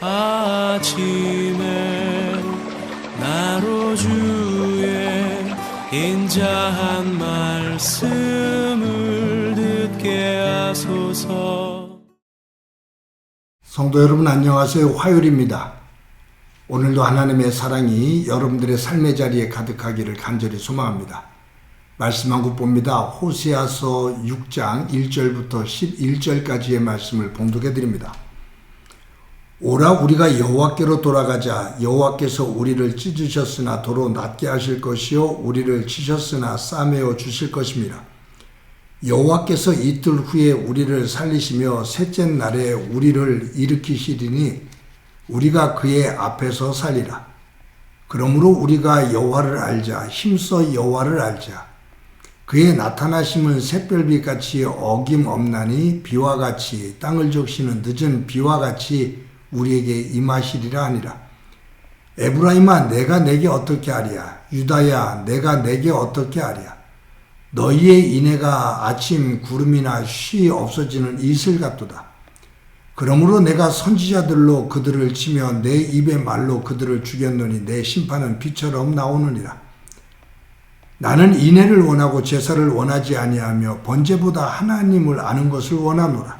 아침에 나로 주의 인자한 말씀을 듣게 하소서 성도 여러분 안녕하세요. 화요일입니다. 오늘도 하나님의 사랑이 여러분들의 삶의 자리에 가득하기를 간절히 소망합니다. 말씀 한국 봅니다. 호세아서 6장 1절부터 11절까지의 말씀을 봉독해 드립니다. 오라 우리가 여호와께로 돌아가자 여호와께서 우리를 찢으셨으나 도로 낫게 하실 것이요 우리를 치셨으나 싸매어 주실 것입니다. 여호와께서 이틀 후에 우리를 살리시며 셋째 날에 우리를 일으키시리니 우리가 그의 앞에서 살리라. 그러므로 우리가 여호와를 알자 힘써 여호와를 알자. 그의 나타나심은 샛별빛 같이 어김없나니 비와 같이 땅을 적시는 늦은 비와 같이 우리에게 임하시리라 하니라. 에브라임아 내가 내게 어떻게 하랴 유다야 내가 내게 어떻게 하랴 너희의 인애가 아침 구름이나 쉬 없어지는 이슬 같도다. 그러므로 내가 선지자들로 그들을 치며 내 입의 말로 그들을 죽였노니 내 심판은 비처럼 나오느니라. 나는 인애를 원하고 제사를 원하지 아니하며 번제보다 하나님을 아는 것을 원하노라.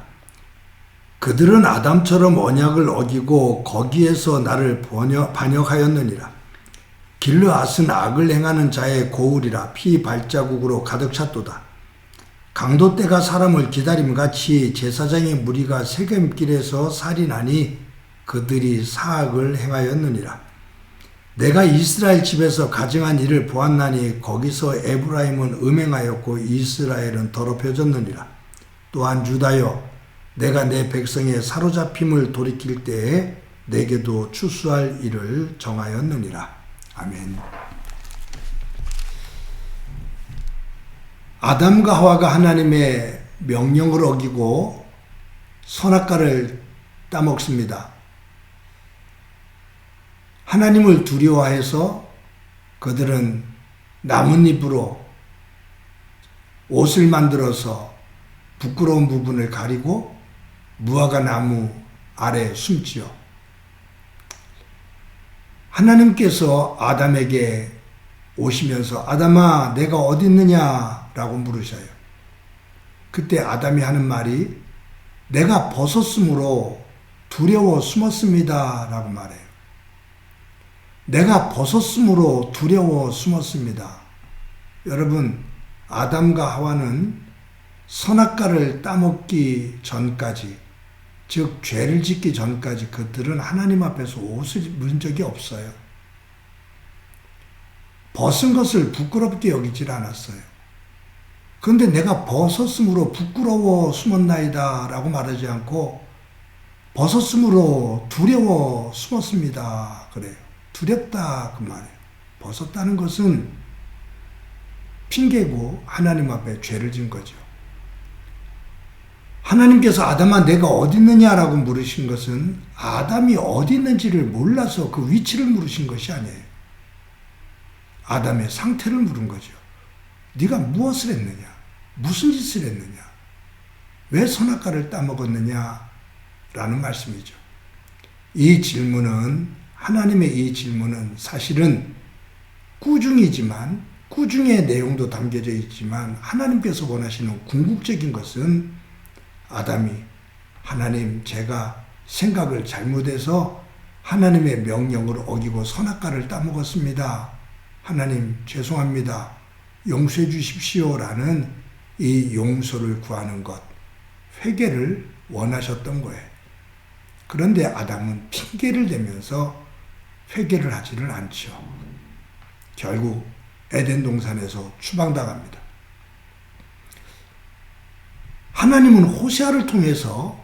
그들은 아담처럼 언약을 어기고 거기에서 나를 번역, 반역하였느니라. 길르앗은 악을 행하는 자의 고울이라 피 발자국으로 가득 찼도다. 강도 때가 사람을 기다림 같이 제사장의 무리가 세겜길에서 살인하니 그들이 사악을 행하였느니라. 내가 이스라엘 집에서 가증한 일을 보았나니 거기서 에브라임은 음행하였고 이스라엘은 더럽혀졌느니라. 또한 유다여 내가 내 백성의 사로잡힘을 돌이킬 때에 내게도 추수할 일을 정하였느니라. 아멘. 아담과 하와가 하나님의 명령을 어기고 선악과를 따먹습니다. 하나님을 두려워해서 그들은 나뭇잎으로 옷을 만들어서 부끄러운 부분을 가리고 무화과 나무 아래 숨지요. 하나님께서 아담에게 오시면서 아담아 내가 어디 있느냐라고 물으셔요. 그때 아담이 하는 말이 내가 벗었으므로 두려워 숨었습니다라고 말해요. 내가 벗었으므로 두려워 숨었습니다. 여러분 아담과 하와는 선악과를 따먹기 전까지 즉 죄를 짓기 전까지 그들은 하나님 앞에서 옷을 입은 적이 없어요. 벗은 것을 부끄럽게 여기질 않았어요. 그런데 내가 벗었으므로 부끄러워 숨었나이다 라고 말하지 않고 벗었으므로 두려워 숨었습니다. 그래요. 두렵다 그 말이에요. 벗었다는 것은 핑계고 하나님 앞에 죄를 진 거죠. 하나님께서 아담아 내가 어디 있느냐라고 물으신 것은 아담이 어디 있는지를 몰라서 그 위치를 물으신 것이 아니에요. 아담의 상태를 물은 거죠. 네가 무엇을 했느냐? 무슨 짓을 했느냐? 왜 선악과를 따먹었느냐? 라는 말씀이죠. 이 질문은 하나님의 이 질문은 사실은 꾸중이지만 꾸중의 내용도 담겨져 있지만 하나님께서 원하시는 궁극적인 것은 아담이 하나님 제가 생각을 잘못해서 하나님의 명령을 어기고 선악과를 따먹었습니다. 하나님 죄송합니다. 용서해 주십시오라는 이 용서를 구하는 것, 회개를 원하셨던 거예요. 그런데 아담은 핑계를 대면서 회개를 하지는 않죠. 결국 에덴 동산에서 추방당합니다. 하나님은 호세아를 통해서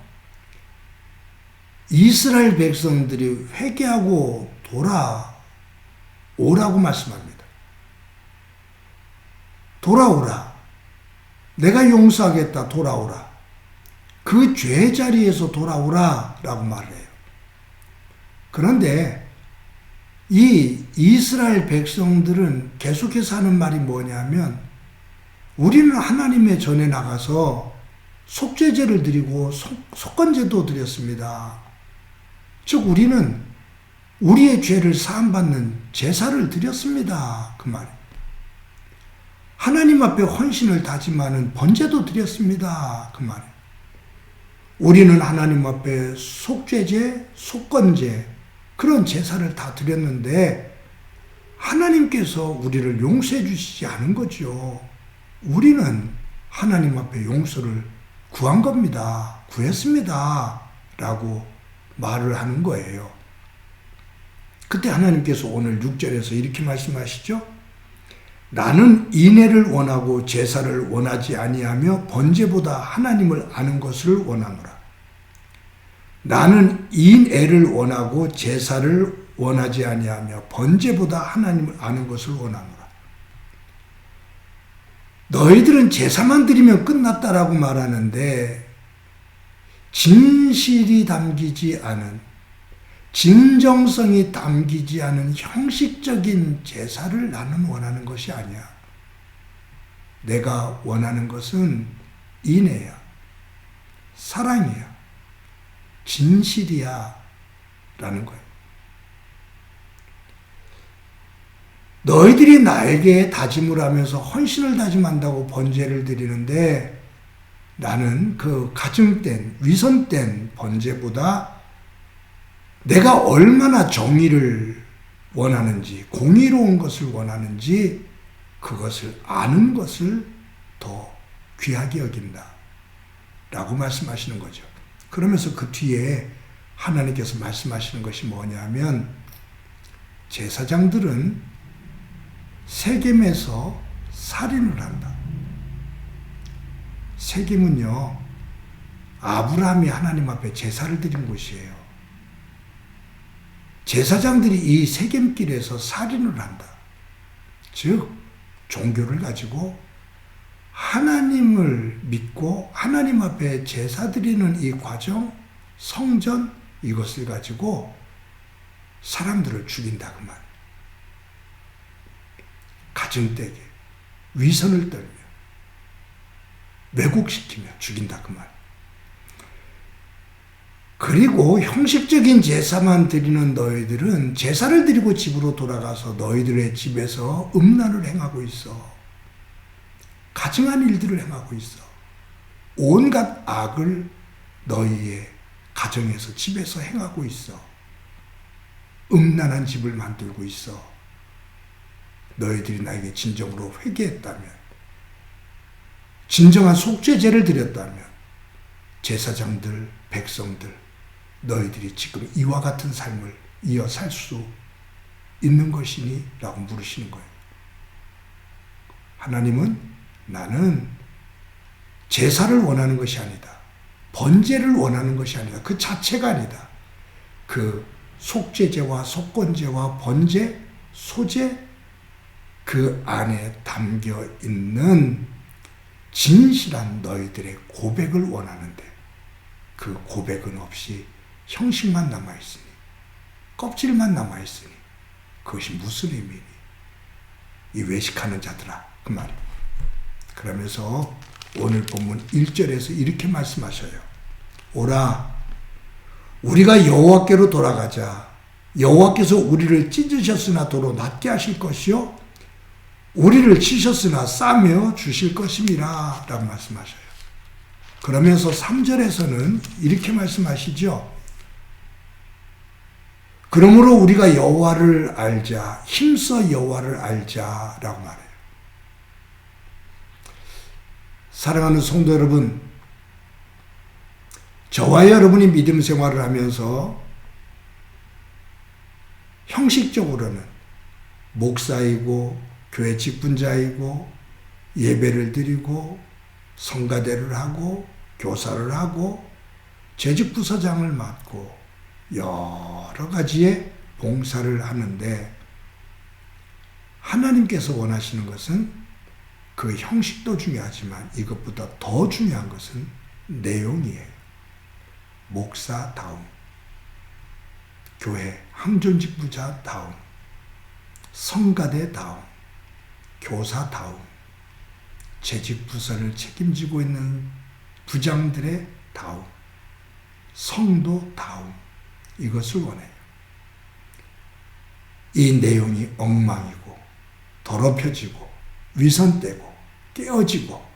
이스라엘 백성들이 회개하고 돌아오라고 말씀합니다. 돌아오라. 내가 용서하겠다. 돌아오라. 그 죄 자리에서 돌아오라. 라고 말 해요. 그런데 이 이스라엘 백성들은 계속해서 하는 말이 뭐냐면 우리는 하나님의 전에 나가서 속죄제를 드리고 속, 속건제도 드렸습니다. 즉 우리는 우리의 죄를 사함받는 제사를 드렸습니다. 그 말. 하나님 앞에 헌신을 다짐하는 번제도 드렸습니다. 그 말. 우리는 하나님 앞에 속죄제, 속건제 그런 제사를 다 드렸는데 하나님께서 우리를 용서해 주시지 않은 거죠. 우리는 하나님 앞에 용서를 구한 겁니다. 구했습니다. 라고 말을 하는 거예요. 그때 하나님께서 오늘 6절에서 이렇게 말씀하시죠. 나는 인애를 원하고 제사를 원하지 아니하며 번제보다 하나님을 아는 것을 원하노라. 나는 인애를 원하고 제사를 원하지 아니하며 번제보다 하나님을 아는 것을 원하노라. 너희들은 제사만 드리면 끝났다라고 말하는데 진실이 담기지 않은 진정성이 담기지 않은 형식적인 제사를 나는 원하는 것이 아니야. 내가 원하는 것은 인애야. 사랑이야. 진실이야. 라는 거예요. 너희들이 나에게 다짐을 하면서 헌신을 다짐한다고 번제를 드리는데 나는 그 가증된, 위선된 번제보다 내가 얼마나 정의를 원하는지, 공의로운 것을 원하는지 그것을 아는 것을 더 귀하게 여긴다. 라고 말씀하시는 거죠. 그러면서 그 뒤에 하나님께서 말씀하시는 것이 뭐냐면 제사장들은 세겜에서 살인을 한다. 세겜은요, 아브라함이 하나님 앞에 제사를 드린 곳이에요. 제사장들이 이 세겜길에서 살인을 한다. 즉, 종교를 가지고 하나님을 믿고 하나님 앞에 제사 드리는 이 과정, 성전, 이것을 가지고 사람들을 죽인다. 그 말. 가정되게 위선을 떨며 왜곡시키며 죽인다 그 말. 그리고 형식적인 제사만 드리는 너희들은 제사를 드리고 집으로 돌아가서 너희들의 집에서 음란을 행하고 있어. 가증한 일들을 행하고 있어. 온갖 악을 너희의 가정에서 집에서 행하고 있어. 음란한 집을 만들고 있어. 너희들이 나에게 진정으로 회개했다면, 진정한 속죄제를 드렸다면, 제사장들, 백성들, 너희들이 지금 이와 같은 삶을 이어 살 수 있는 것이니? 라고 물으시는 거예요. 하나님은 나는 제사를 원하는 것이 아니다. 번제를 원하는 것이 아니다. 그 자체가 아니다. 그 속죄제와 속건제와 번제, 소제, 그 안에 담겨 있는 진실한 너희들의 고백을 원하는데 그 고백은 없이 형식만 남아있으니 껍질만 남아있으니 그것이 무슨 의미니? 이 외식하는 자들아 그 말이. 그러면서 오늘 본문 1절에서 이렇게 말씀하셔요. 오라 우리가 여호와께로 돌아가자. 여호와께서 우리를 찢으셨으나 도로 낫게 하실 것이요 우리를 치셨으나 싸며 주실 것입니다. 라고 말씀하셔요. 그러면서 3절에서는 이렇게 말씀하시죠. 그러므로 우리가 여호와를 알자, 힘써 여호와를 알자라고 말해요. 사랑하는 성도 여러분, 저와 여러분이 믿음 생활을 하면서 형식적으로는 목사이고 교회 직분자이고 예배를 드리고 성가대를 하고 교사를 하고 재직 부서장을 맡고 여러 가지의 봉사를 하는데 하나님께서 원하시는 것은 그 형식도 중요하지만 이것보다 더 중요한 것은 내용이에요. 목사다움, 교회 항존 직부자다움, 성가대다움, 교사다움, 재직 부서를 책임지고 있는 부장들의 다움, 성도다움, 이것을 원해요. 이 내용이 엉망이고 더럽혀지고 위선되고 깨어지고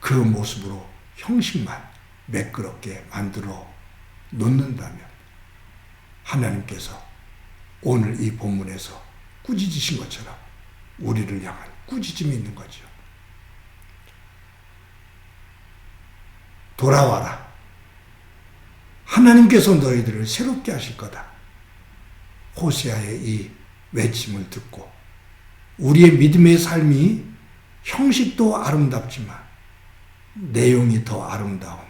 그 모습으로 형식만 매끄럽게 만들어 놓는다면 하나님께서 오늘 이 본문에서 꾸짖으신 것처럼 우리를 향한 꾸짖음이 있는 거죠. 돌아와라. 하나님께서 너희들을 새롭게 하실 거다. 호세아의 이 외침을 듣고 우리의 믿음의 삶이 형식도 아름답지만 내용이 더 아름다운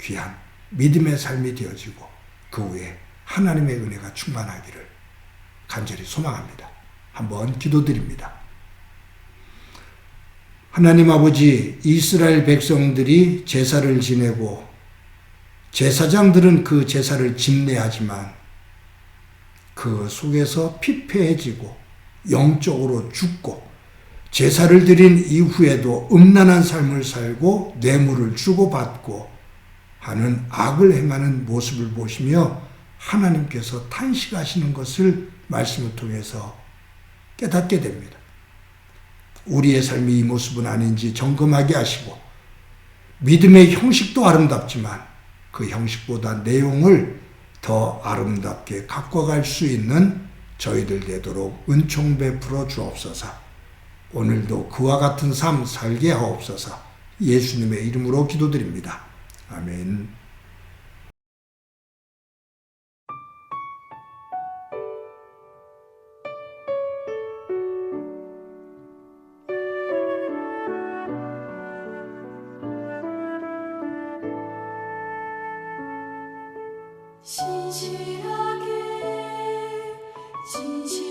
귀한 믿음의 삶이 되어지고 그 후에 하나님의 은혜가 충만하기를 간절히 소망합니다. 한번 기도드립니다. 하나님 아버지 이스라엘 백성들이 제사를 지내고 제사장들은 그 제사를 집례하지만 그 속에서 피폐해지고 영적으로 죽고 제사를 드린 이후에도 음란한 삶을 살고 뇌물을 주고받고 하는 악을 행하는 모습을 보시며 하나님께서 탄식하시는 것을 말씀을 통해서 깨닫게 됩니다. 우리의 삶이 이 모습은 아닌지 점검하게 하시고 믿음의 형식도 아름답지만 그 형식보다 내용을 더 아름답게 갖고 갈 수 있는 저희들 되도록 은총 베풀어 주옵소서. 오늘도 그와 같은 삶 살게 하옵소서. 예수님의 이름으로 기도드립니다. 아멘. 신실하게 진실